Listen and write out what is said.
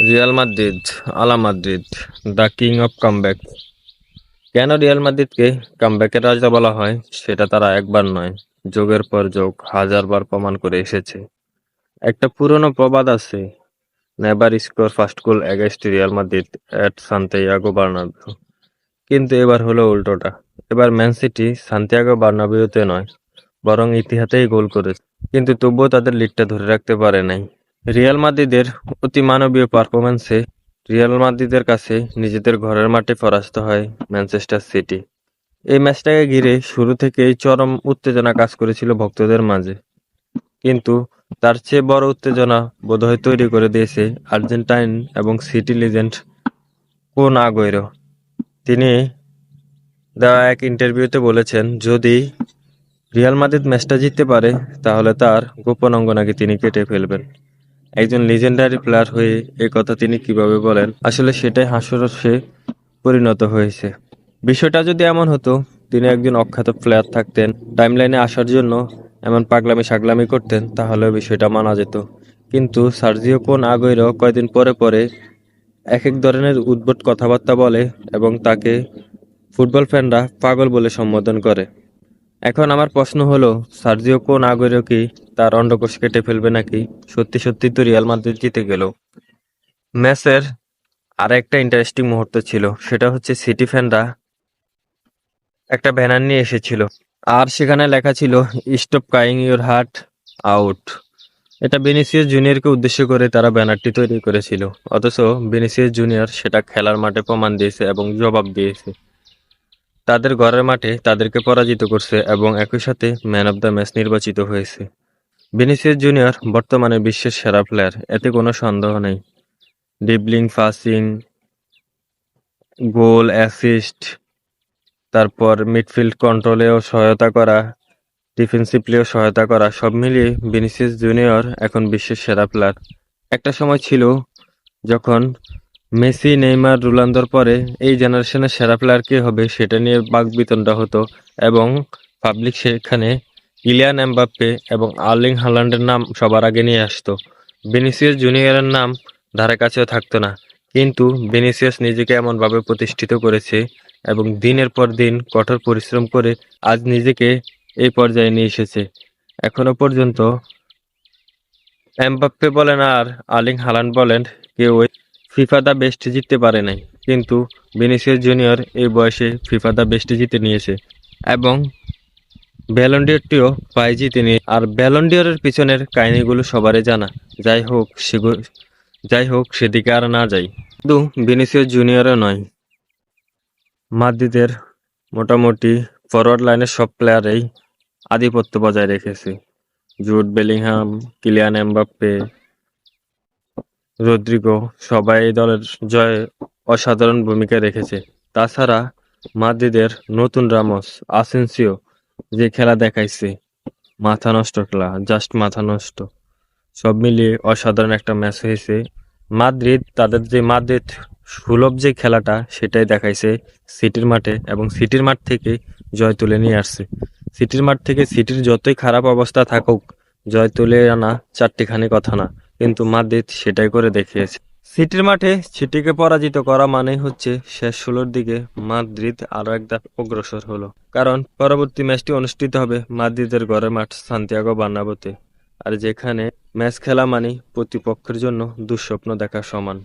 Real Madrid hala Madrid the king of comeback কেন Real মাদ্রিদকে কামব্যাকের রাজা বলা হয়? সেটা তারা একবার নয়, যোগের পর যোগ হাজারবার প্রমাণ করে এসেছে। একটা পুরনো প্রবাদ আছে never score first goal against Real Madrid at Santiago Bernabeu কিন্তু এবার হলো উল্টোটা। এবার ম্যান সিটি সান্তিয়াগো বার্নাবিউতে নয়, বরং ইতিহাসেই গোল করেছে। কিন্তু তবুও তাদের লিডটা ধরে রাখতে পারে নাই। রিয়াল মাদ্রিদের অতি মানবীয় পারফরম্যান্সে রিয়াল মাদ্রিদের কাছে নিজেদের ঘরের মাঠে পরাস্ত হয় ম্যানচেস্টার সিটি। এই ম্যাচটাকে ঘিরে শুরু থেকেই চরম উত্তেজনা কাজ করেছিল ভক্তদের মাঝে। কিন্তু তার চেয়ে বড় উত্তেজনা বোধহয় তৈরি করে দিয়েছে আর্জেন্টাইন এবং সিটি লিজেন্ড কোন আগৈরো তিনি দেওয়া এক ইন্টারভিউতে বলেছেন, যদি রিয়াল মাদ্রিদ ম্যাচটা জিততে পারে, তাহলে তার গোপন অঙ্গ নাকি তিনি কেটে ফেলবেন। একজন লিজেন্ডারি প্লেয়ার হয়ে এই কথা তিনি কীভাবে বলেন? আসলে সেটাই হাস্যরসে পরিণত হয়েছে। বিষয়টা যদি এমন হতো, তিনি একজন অখ্যাত প্লেয়ার থাকতেন টাইমলাইনে আসার জন্য এমন পাগলামি সাগলামি করতেন তাহলে বিষয়টা মানা যেত। কিন্তু সার্জিও কোন আগৈরও কয়দিন পরে পরে এক এক ধরনের উদ্ভট কথাবার্তা বলে এবং তাকে ফুটবল ফ্যানরা পাগল বলে সম্বোধন করে। এখন আমার প্রশ্ন হলো, সার্জিও কোন আগৈরও কি তার অন্ডকোষ কেটে ফেলবে নাকি? সত্যি সত্যি তো রিয়াল মাদ্রিদ জিতে গেল। ম্যাচের আর একটা ইন্টারেস্টিং মুহূর্ত ছিল, সেটা হচ্ছে সিটি ফ্যানরা একটা ব্যানার নিয়ে এসেছিল, আর সেখানে লেখা ছিল, stop crying your heart out. এটা বেনিসিয়াস জুনিয়রকে উদ্দেশ্য করে তারা ব্যানারটি তৈরি করেছিল, অথচ বেনিসিয়াস জুনিয়র সেটা খেলার মাঠে প্রমাণ দিয়েছে এবং জবাব দিয়েছে। তাদের ঘরের মাঠে তাদেরকে পরাজিত করছে এবং একই সাথে ম্যান অব দ্য ম্যাচ নির্বাচিত হয়েছে। বেনিসিয়াস জুনিয়র বর্তমানে বিশ্বের সেরা প্লেয়ার, এতে কোনো সন্দেহ নেই। ডিবলিং পাসিং, গোল, অ্যাসিস্ট, তারপর মিডফিল্ড কন্ট্রোলেও সহায়তা করা, ডিফেন্সিভলিও সহায়তা করা, সব মিলিয়ে ভিনিসিয়াস জুনিয়র এখন বিশ্বের সেরা প্লেয়ার। একটা সময় ছিল যখন মেসি, নেইমার, রোনালদোর পরে এই জেনারেশনের সেরা প্লেয়ার কে হবে সেটা নিয়ে বাকবিতণ্ডা হতো এবং পাবলিক সেখানে ইলিয়ান এমবাপ্পে এবং আর্লিং হালান্ডের নাম সবার আগে নিয়ে আসতো। ভিনিসিয়াস জুনিয়রের নাম ধারে কাছেও থাকতো না, কিন্তু ভিনিসিয়াস নিজেকে এমনভাবে প্রতিষ্ঠিত করেছে এবং দিনের পর দিন কঠোর পরিশ্রম করে আজ নিজেকে এই পর্যায়ে নিয়ে এসেছে। এখনও পর্যন্ত এমবাপ্পে বলেন আর আর্লিং হালান্ড বলেন, কেউ ফিফা দা বেস্ট জিততে পারে নাই, কিন্তু ভিনিসিয়াস জুনিয়র এই বয়সে ফিফা দা বেস্ট জিতে নিয়েছে এবং ব্যালন্ডিয়রটিও পাই জিতে নিয়ে আর ব্যালন্ডিয়রের পিছনের কাহিনিগুলো সবারই জানা। যাই হোক যাই হোক, সেদিকে আর না যাই। শুধু ভিনিসিয়াস জুনিয়রও নয়। মাদ্রিদের মোটামুটি ফরওয়ার্ড লাইনের সব প্লেয়ারেই আধিপত্য বজায় রেখেছে। Jude Bellingham, Kylian Mbappe Rodrygo সবাই এই দলের জয়ে অসাধারণ ভূমিকা রেখেছে। তাছাড়া মাদ্রিদের নতুন রামস আসেন্সিও যে খেলা দেখাইছে, মাথা নষ্ট খেলা জাস্ট মাথা নষ্ট, সব মিলিয়ে অসাধারণ একটা ম্যাচ হয়েছে। মাদ্রিদ, তাদের যে মাদ্রিদ সুলভ যে খেলাটা, সেটাই দেখাইছে সিটির মাঠে এবং সিটির মাঠ থেকে জয় তুলে নিয়ে আসছে। সিটির মাঠ থেকে সিটির যতই খারাপ অবস্থা থাকুক, জয় তুলে আনা চারটিখানি কথা না। কিন্তু মাদ্রিদ সেটাই করে দেখিয়েছে। সিটির মাঠে সিটিকে পরাজিত করা মানেই হচ্ছে শেষ ষোলোর দিকে মাদ্রিদ আরও এক ধাপ অগ্রসর হলো। কারণ পরবর্তী ম্যাচটি অনুষ্ঠিত হবে মাদ্রিদের গড়ের মাঠ সান্তিয়াগো বার্নাবোতে, আর যেখানে ম্যাচ খেলা মানেই প্রতিপক্ষের জন্য দুঃস্বপ্ন দেখা সমান।